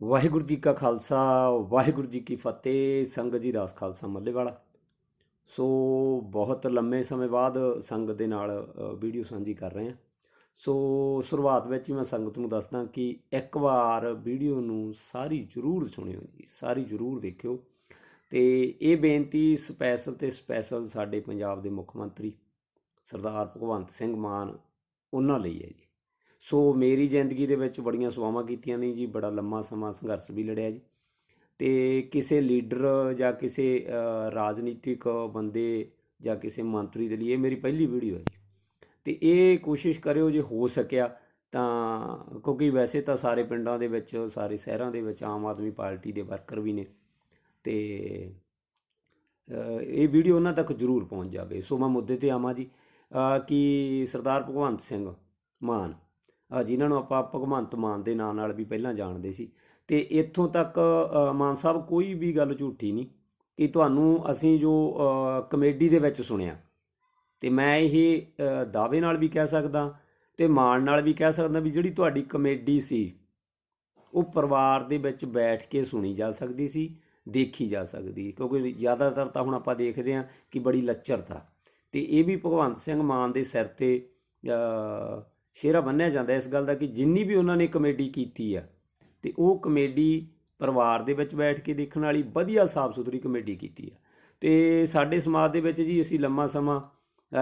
ਵਾਹਿਗੁਰੂ ਜੀ ਕਾ ਖਾਲਸਾ, ਵਾਹਿਗੁਰੂ ਜੀ ਕੀ ਫਤਿਹ, ਸੰਗਤ ਜੀ ਦਾਸ ਖਾਲਸਾ ਮੱਲੇ ਵਾਲਾ ਸੋ ਬਹੁਤ ਲੰਮੇ ਸਮੇਂ ਬਾਅਦ ਸੰਗਤ ਦੇ ਨਾਲ ਵੀਡੀਓ ਸਾਂਝੀ ਕਰ ਰਹੇ ਹਾਂ। ਸੋ ਸ਼ੁਰੂਆਤ ਵਿੱਚ ਹੀ ਮੈਂ ਸੰਗਤ ਨੂੰ ਦੱਸਦਾ ਕਿ ਇੱਕ ਵਾਰ ਵੀਡੀਓ ਨੂੰ ਸਾਰੀ ਜ਼ਰੂਰ ਸੁਣਿਓ ਜੀ, ਸਾਰੀ ਜ਼ਰੂਰ ਦੇਖਿਓ। ਤੇ ਇਹ ਬੇਨਤੀ ਸਪੈਸ਼ਲ ਤੇ ਸਪੈਸ਼ਲ ਸਾਡੇ ਪੰਜਾਬ ਦੇ ਮੁੱਖ ਮੰਤਰੀ ਸਰਦਾਰ ਭਗਵੰਤ ਸਿੰਘ ਮਾਨ, ਉਹਨਾਂ ਲਈ ਹੈ ਜੀ। ਸੋ ਮੇਰੀ ਜ਼ਿੰਦਗੀ ਦੇ ਵਿੱਚ ਬੜੀਆਂ ਸਵਾਵਾਂ ਕੀਤੀਆਂ ਨੇ ਜੀ, ਬੜਾ ਲੰਮਾ ਸਮਾਂ ਸੰਘਰਸ਼ ਵੀ ਲੜਿਆ ਜੀ। ਤੇ ਕਿਸੇ ਲੀਡਰ ਜਾਂ ਕਿਸੇ ਰਾਜਨੀਤਿਕ ਬੰਦੇ ਜਾਂ ਕਿਸੇ ਮੰਤਰੀ ਦੇ ਲਈ ਇਹ ਮੇਰੀ ਪਹਿਲੀ ਵੀਡੀਓ ਹੈ ਜੀ। ਤੇ ਇਹ ਕੋਸ਼ਿਸ਼ ਕਰਿਓ ਜੇ ਹੋ ਸਕਿਆ ਤਾਂ, ਕਿਉਂਕਿ ਵੈਸੇ ਤਾਂ ਸਾਰੇ ਪਿੰਡਾਂ ਦੇ ਵਿੱਚ, ਸਾਰੇ ਸ਼ਹਿਰਾਂ ਦੇ ਵਿੱਚ ਆਮ ਆਦਮੀ ਪਾਰਟੀ ਦੇ ਵਰਕਰ ਵੀ ਨੇ। ਤੇ ਇਹ ਵੀਡੀਓ ਉਹਨਾਂ ਤੱਕ ਜ਼ਰੂਰ ਪਹੁੰਚ ਜਾਵੇ। ਸੋ ਮੈਂ ਮੁੱਦੇ ਤੇ ਆਵਾਂ ਜੀ। ਕਿ ਸਰਦਾਰ ਭਗਵੰਤ ਸਿੰਘ ਮਾਨ ਜਿਨ੍ਹਾਂ ਨੂੰ ਆਪਾਂ ਭਗਵੰਤ ਮਾਨ ਦੇ ਨਾਂ ਨਾਲ ਵੀ ਪਹਿਲਾਂ ਜਾਣਦੇ ਸੀ। ਤੇ ਇੱਥੋਂ ਤੱਕ ਮਾਨ ਸਾਹਿਬ ਕੋਈ ਵੀ ਗੱਲ ਝੂਠੀ ਨਹੀਂ ਕਿ ਤੁਹਾਨੂੰ ਅਸੀਂ ਜੋ ਕਮੇਡੀ ਦੇ ਵਿੱਚ ਸੁਣਿਆ। ਤੇ ਮੈਂ ਇਹ ਦਾਅਵੇ ਨਾਲ ਵੀ ਕਹਿ ਸਕਦਾ ਤੇ ਮਾਣ ਨਾਲ ਵੀ ਕਹਿ ਸਕਦਾ ਵੀ ਜਿਹੜੀ ਤੁਹਾਡੀ ਕਮੇਡੀ ਸੀ, ਉਹ ਪਰਿਵਾਰ ਦੇ ਵਿੱਚ ਬੈਠ ਕੇ ਸੁਣੀ ਜਾ ਸਕਦੀ ਸੀ, ਦੇਖੀ ਜਾ ਸਕਦੀ ਕਿਉਂਕਿ ਜ਼ਿਆਦਾਤਰ ਤਾਂ ਹੁਣ ਆਪਾਂ ਦੇਖਦੇ ਹਾਂ ਕਿ ਬੜੀ ਲੱਚਰਤਾ। ਤੇ ਇਹ ਵੀ ਭਗਵੰਤ ਸਿੰਘ ਮਾਨ ਦੇ ਸਿਰ ਤੇ ਸ਼ੇਰਾ ਬੰਨਿਆ ਜਾਂਦਾ ਇਸ ਗੱਲ ਦਾ ਕਿ ਜਿੰਨੀ ਵੀ ਉਹਨਾਂ ਨੇ ਕਮੇਡੀ ਕੀਤੀ ਆ, ਤੇ ਉਹ ਕਮੇਡੀ ਪਰਿਵਾਰ ਦੇ ਵਿੱਚ ਬੈਠ ਕੇ ਦੇਖਣ ਵਾਲੀ ਵਧੀਆ ਸਾਫ਼ ਸੁਥਰੀ ਕਮੇਡੀ ਕੀਤੀ ਆ। ਤੇ ਸਾਡੇ ਸਮਾਜ ਦੇ ਵਿੱਚ ਜੀ ਅਸੀਂ ਲੰਮਾ ਸਮਾਂ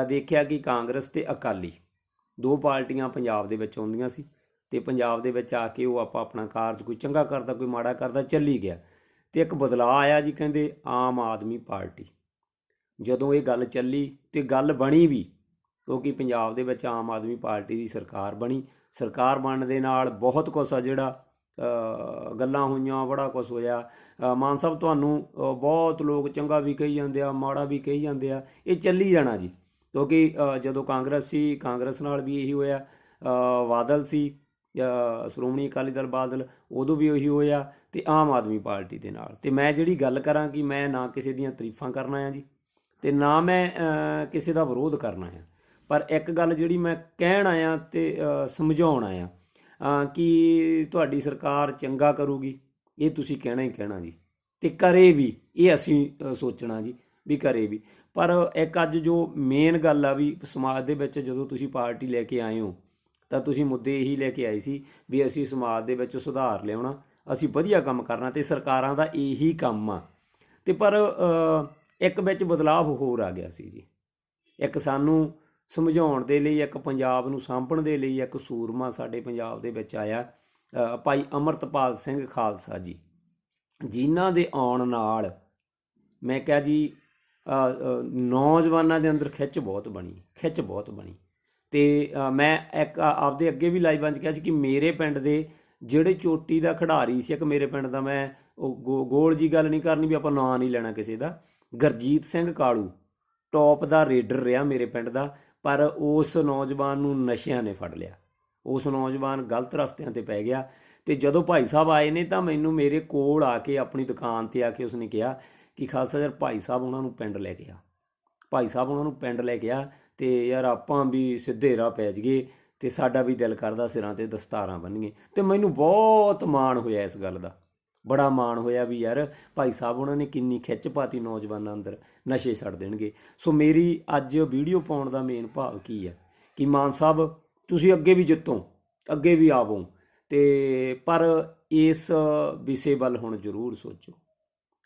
ਦੇਖਿਆ ਕਿ ਕਾਂਗਰਸ ਤੇ ਅਕਾਲੀ ਦੋ ਪਾਰਟੀਆਂ ਪੰਜਾਬ ਦੇ ਵਿੱਚ ਆਉਂਦੀਆਂ ਸੀ ਤੇ ਪੰਜਾਬ ਦੇ ਵਿੱਚ ਆ ਕੇ ਉਹ ਆਪਾਂ ਆਪਣਾ ਕਾਰਜ ਕੋਈ ਚੰਗਾ ਕਰਦਾ, ਕੋਈ ਮਾੜਾ ਕਰਦਾ ਚੱਲੀ ਗਿਆ। ਤੇ ਇੱਕ ਬਦਲਾਅ ਆਇਆ ਜੀ ਕਹਿੰਦੇ ਆਮ ਆਦਮੀ ਪਾਰਟੀ। ਜਦੋਂ ਇਹ ਗੱਲ ਚੱਲੀ ਤੇ ਗੱਲ ਬਣੀ ਵੀ ਕਿਉਂਕਿ ਪੰਜਾਬ ਦੇ ਵਿੱਚ ਆਮ ਆਦਮੀ ਪਾਰਟੀ ਦੀ ਸਰਕਾਰ ਬਣੀ। ਸਰਕਾਰ ਬਣਨ ਦੇ ਨਾਲ ਬਹੁਤ ਕੁਛ ਆ ਜਿਹੜਾ ਗੱਲਾਂ ਹੋਈਆਂ ਬੜਾ ਕੁਛ ਹੋਇਆ। ਮਾਨ ਸਾਹਿਬ ਤੁਹਾਨੂੰ ਬਹੁਤ ਲੋਕ ਚੰਗਾ ਵੀ ਕਹੀ ਜਾਂਦੇ ਆ ਮਾੜਾ ਵੀ ਕਹੀ ਜਾਂਦੇ ਆ। ਇਹ ਚੱਲੀ ਜਾਣਾ ਜੀ। ਕਿਉਂਕਿ ਜਦੋਂ ਕਾਂਗਰਸ ਸੀ ਕਾਂਗਰਸ ਨਾਲ ਵੀ ਇਹੀ ਹੋਇਆ। ਅ, ਬਾਦਲ ਸੀ ਸ਼੍ਰੋਮਣੀ ਅਕਾਲੀ ਦਲ ਬਾਦਲ ਉਦੋਂ ਵੀ ਉਹੀ ਹੋਇਆ ਤੇ ਆਮ ਆਦਮੀ ਪਾਰਟੀ ਦੇ ਨਾਲ। ਤੇ ਮੈਂ ਜਿਹੜੀ ਗੱਲ ਕਰਾਂ ਕਿ ਮੈਂ ਨਾ ਕਿਸੇ ਦੀਆਂ ਤਾਰੀਫਾਂ ਕਰਨਾ ਆ ਜੀ ਤੇ ਨਾ ਮੈਂ ਕਿਸੇ ਦਾ ਵਿਰੋਧ ਕਰਨਾ ਆ ਪਰ ਇੱਕ ਗੱਲ ਜਿਹੜੀ ਮੈਂ ਕਹਿਣ ਆਇਆ ਤੇ ਸਮਝਾਉਣ ਆਇਆ ਕਿ ਤੁਹਾਡੀ ਸਰਕਾਰ ਚੰਗਾ ਕਰੂਗੀ, ਇਹ ਤੁਸੀਂ ਕਹਿਣਾ ਹੀ ਕਹਿਣਾ ਜੀ। ਤੇ ਕਰੇ ਵੀ, ਇਹ ਅਸੀਂ ਸੋਚਣਾ ਜੀ, ਵੀ ਕਰੇ ਵੀ। ਪਰ ਇੱਕ ਅੱਜ ਜੋ ਮੇਨ ਗੱਲ ਆ ਵੀ ਸਮਾਜ ਦੇ ਵਿੱਚ ਜਦੋਂ ਤੁਸੀਂ ਪਾਰਟੀ ਲੈ ਕੇ ਆਏ ਹੋ, ਤਾਂ ਤੁਸੀਂ ਮੁੱਦੇ ਇਹੀ ਲੈ ਕੇ ਆਏ ਸੀ ਵੀ ਅਸੀਂ ਸਮਾਜ ਦੇ ਵਿੱਚ ਸੁਧਾਰ ਲਿਆਉਣਾ, ਅਸੀਂ ਵਧੀਆ ਕੰਮ ਕਰਨਾ ਤੇ ਸਰਕਾਰਾਂ ਦਾ ਇਹੀ ਕੰਮ ਆ। ਤੇ ਪਰ ਇੱਕ ਵਿੱਚ ਬਦਲਾਅ ਹੋਰ ਆ ਗਿਆ ਸੀ ਜੀ। ਇੱਕ ਸਾਨੂੰ ਸਮਝਾਉਣ ਦੇ ਲਈ, ਇੱਕ ਪੰਜਾਬ ਨੂੰ ਸਾਂਭਣ ਦੇ ਲਈ ਇੱਕ ਸੂਰਮਾ ਸਾਡੇ ਪੰਜਾਬ ਦੇ ਵਿੱਚ ਆਇਆ ਭਾਈ ਅਮਰਤਪਾਲ ਸਿੰਘ ਖਾਲਸਾ ਜੀ। ਜਿਨ੍ਹਾਂ ਦੇ ਆਉਣ ਨਾਲ ਮੈਂ ਕਿਹਾ ਜੀ ਨੌਜਵਾਨਾਂ ਦੇ ਅੰਦਰ ਖਿੱਚ ਬਹੁਤ ਬਣੀ, ਖਿੱਚ ਬਹੁਤ ਬਣੀ। ਤੇ ਮੈਂ ਇੱਕ ਆਪਦੇ ਅੱਗੇ ਵੀ ਲਾਈਵਾਂ 'ਚ ਕਿਹਾ ਸੀ ਕਿ ਮੇਰੇ ਪਿੰਡ ਦੇ ਜਿਹੜੇ ਚੋਟੀ ਦਾ ਖਿਡਾਰੀ ਸੀ, ਇੱਕ ਮੇਰੇ ਪਿੰਡ ਦਾ ਮੈਂ, ਉਹ ਗੋ- ਗੋਲ ਜੀ ਗੱਲ ਨਹੀਂ ਕਰਨੀ ਵੀ ਆਪਾਂ ਨਾਂ ਨਹੀਂ ਲੈਣਾ ਕਿਸੇ ਦਾ, ਗਰਜੀਤ ਸਿੰਘ ਕਾਲੂ। ਟੌਪ ਦਾ ਰੇਡਰ ਰਿਹਾ ਮੇਰੇ ਪਿੰਡ ਦਾ। ਪਰ ਉਸ ਨੌਜਵਾਨ ਨੂੰ ਨਸ਼ਿਆਂ ਨੇ ਫੜ ਲਿਆ। ਉਸ ਨੌਜਵਾਨ ਗਲਤ ਰਸਤਿਆਂ ਤੇ ਪੈ ਗਿਆ ਤੇ ਜਦੋਂ ਭਾਈ ਸਾਹਿਬ ਆਏ ਨੇ ਤਾਂ ਮੈਨੂੰ ਮੇਰੇ ਕੋਲ ਆ ਕੇ ਆਪਣੀ ਦੁਕਾਨ ਤੇ ਆ ਕੇ ਉਸਨੇ ਕਿਹਾ ਕਿ ਖਾਲਸਾ ਯਾਰ ਭਾਈ ਸਾਹਿਬ ਉਹਨਾਂ ਨੂੰ ਪਿੰਡ ਲੈ ਗਿਆ ਭਾਈ ਸਾਹਿਬ ਉਹਨਾਂ ਨੂੰ ਪਿੰਡ ਲੈ ਗਿਆ ਤੇ ਯਾਰ ਆਪਾਂ ਵੀ ਸਿੱਧੇ ਰਾਹ ਪੈ ਜਗੇ ਤੇ ਸਾਡਾ ਵੀ ਦਿਲ ਕਰਦਾ ਸਿਰਾਂ ਤੇ ਦਸਤਾਰਾਂ ਬੰਨੀਏ ਤੇ ਮੈਨੂੰ ਬਹੁਤ ਮਾਣ ਹੋਇਆ ਇਸ ਗੱਲ ਦਾ। ਬੜਾ ਮਾਣ ਹੋਇਆ ਵੀ ਯਾਰ ਭਾਈ ਸਾਹਿਬ ਉਹਨਾਂ ਨੇ ਕਿੰਨੀ ਖਿੱਚ ਪਾਤੀ ਨੌਜਵਾਨਾਂ ਅੰਦਰ, ਨਸ਼ੇ ਛੱਡ ਦੇਣਗੇ। ਸੋ ਮੇਰੀ ਅੱਜ ਵੀਡੀਓ ਪਾਉਣ ਦਾ ਮੇਨ ਭਾਵ ਕੀ ਹੈ? ਕਿ ਮਾਨ ਸਾਹਿਬ, ਤੁਸੀਂ ਅੱਗੇ ਵੀ ਜਿੱਤੋ, ਅੱਗੇ ਵੀ ਆਵੋ ਤੇ ਪਰ ਇਸ ਵਿਸ਼ੇ ਵੱਲ ਹੁਣ ਜ਼ਰੂਰ ਸੋਚੋ।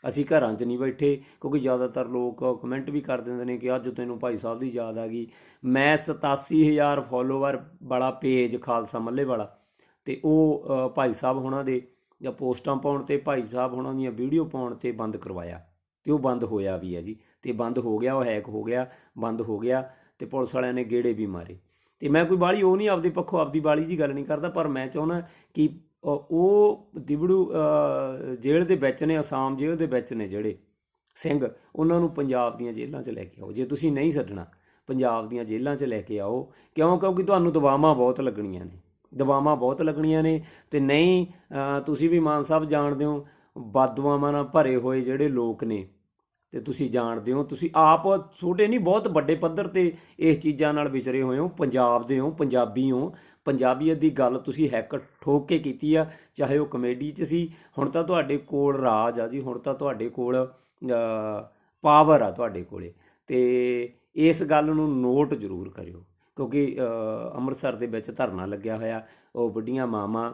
ਅਸੀਂ ਘਰਾਂ 'ਚ ਨਹੀਂ ਬੈਠੇ, ਕਿਉਂਕਿ ਜ਼ਿਆਦਾਤਰ ਲੋਕ ਕਮੈਂਟ ਵੀ ਕਰ ਦਿੰਦੇ ਨੇ ਕਿ ਅੱਜ ਤੈਨੂੰ ਭਾਈ ਸਾਹਿਬ ਦੀ ਯਾਦ ਆ ਗਈ। ਮੈਂ 87000 ਫੋਲੋਵਰ ਵਾਲਾ ਪੇਜ ਖਾਲਸਾ ਮੱਲੇ ਵਾਲਾ ਤੇ ਉਹ ਭਾਈ ਸਾਹਿਬ ਹੁਣਾਂ ਦੇ ਜਾਂ ਪੋਸਟਾਂ ਪਾਉਣ ਤੇ ਭਾਈ ਸਾਹਿਬ ਹੁਣਾਂ ਦੀਆਂ ਵੀਡੀਓ ਪਾਉਣ ਤੇ ਬੰਦ ਕਰਵਾਇਆ ਤੇ ਉਹ ਬੰਦ ਹੋਇਆ ਵੀ ਹੈ ਜੀ। ਤੇ ਬੰਦ ਹੋ ਗਿਆ, ਉਹ ਹੈਕ ਹੋ ਗਿਆ, ਬੰਦ ਹੋ ਗਿਆ ਤੇ ਪੁਲਿਸ ਵਾਲਿਆਂ ਨੇ ਗੇੜੇ ਵੀ ਮਾਰੇ। ਤੇ ਮੈਂ ਕੋਈ ਬਾਲੀ ਉਹ ਨਹੀਂ, ਆਪਦੇ ਪੱਖੋਂ ਆਪਦੀ ਬਾਲੀ ਜੀ ਗੱਲ ਨਹੀਂ ਕਰਦਾ, ਪਰ ਮੈਂ ਚਾਹੁੰਦਾ ਕਿ ਉਹ ਦਿਬੜੂ ਜੇਲ੍ਹ ਦੇ ਵਿੱਚ ਨੇ, ਅਸਾਮ ਜੇਲ੍ਹ ਦੇ ਵਿੱਚ ਨੇ ਜਿਹੜੇ ਸਿੰਘ, ਉਹਨਾਂ ਨੂੰ ਪੰਜਾਬ ਦੀਆਂ ਜੇਲ੍ਹਾਂ 'ਚ ਲੈ ਕੇ ਆਓ। ਜੇ ਤੁਸੀਂ ਨਹੀਂ ਛੱਡਣਾ ਪੰਜਾਬ ਦੀਆਂ ਜੇਲ੍ਹਾਂ 'ਚ ਲੈ ਕੇ ਆਓ, ਕਿਉਂ? ਕਿਉਂਕਿ ਤੁਹਾਨੂੰ ਦਵਾਵਾਂ ਬਹੁਤ ਲੱਗਣੀਆਂ ਨੇ। ਦਵਾਵਾਂ ਬਹੁਤ ਲੱਗਣੀਆਂ ਨੇ ਤੇ ਨਹੀਂ ਤੁਸੀਂ ਵੀ ਮਾਨ ਸਾਹਿਬ ਜਾਣਦੇ ਹੋ ਬਦਦੁਆਵਾਂ ਨਾਲ ਭਰੇ ਹੋਏ ਜਿਹੜੇ ਲੋਕ ਨੇ, ਤੇ ਤੁਸੀਂ ਜਾਣਦੇ ਹੋ, ਤੁਸੀਂ ਆਪ ਛੋਟੇ ਨਹੀਂ, ਬਹੁਤ ਵੱਡੇ ਪੱਧਰ ਤੇ ਇਸ ਚੀਜ਼ਾਂ ਨਾਲ ਵਿਚਰੇ ਹੋਏ ਹੋ, ਪੰਜਾਬ ਦੇ ਹੋ, ਪੰਜਾਬੀ ਹੋ, ਪੰਜਾਬੀਅਤ ਦੀ ਗੱਲ ਤੁਸੀਂ ਹੈਕ ਠੋਕ ਕੇ ਕੀਤੀ ਆ, ਚਾਹੇ ਉਹ ਕਮੇਡੀ 'ਚ ਸੀ, ਹੁਣ ਤਾਂ ਤੁਹਾਡੇ ਕੋਲ ਰਾਜ ਆ ਜੀ, ਹੁਣ ਤਾਂ ਤੁਹਾਡੇ ਕੋਲ ਪਾਵਰ ਆ ਤੁਹਾਡੇ ਕੋਲੇ, ਤੇ ਇਸ ਗੱਲ ਨੂੰ ਨੋਟ ਜ਼ਰੂਰ ਕਰਿਓ। ਕਿਉਂਕਿ ਅੰਮ੍ਰਿਤਸਰ ਦੇ ਵਿੱਚ ਧਰਨਾ ਲੱਗਿਆ ਹੋਇਆ। ਉਹ ਵੱਡੀਆਂ ਮਾਵਾਂ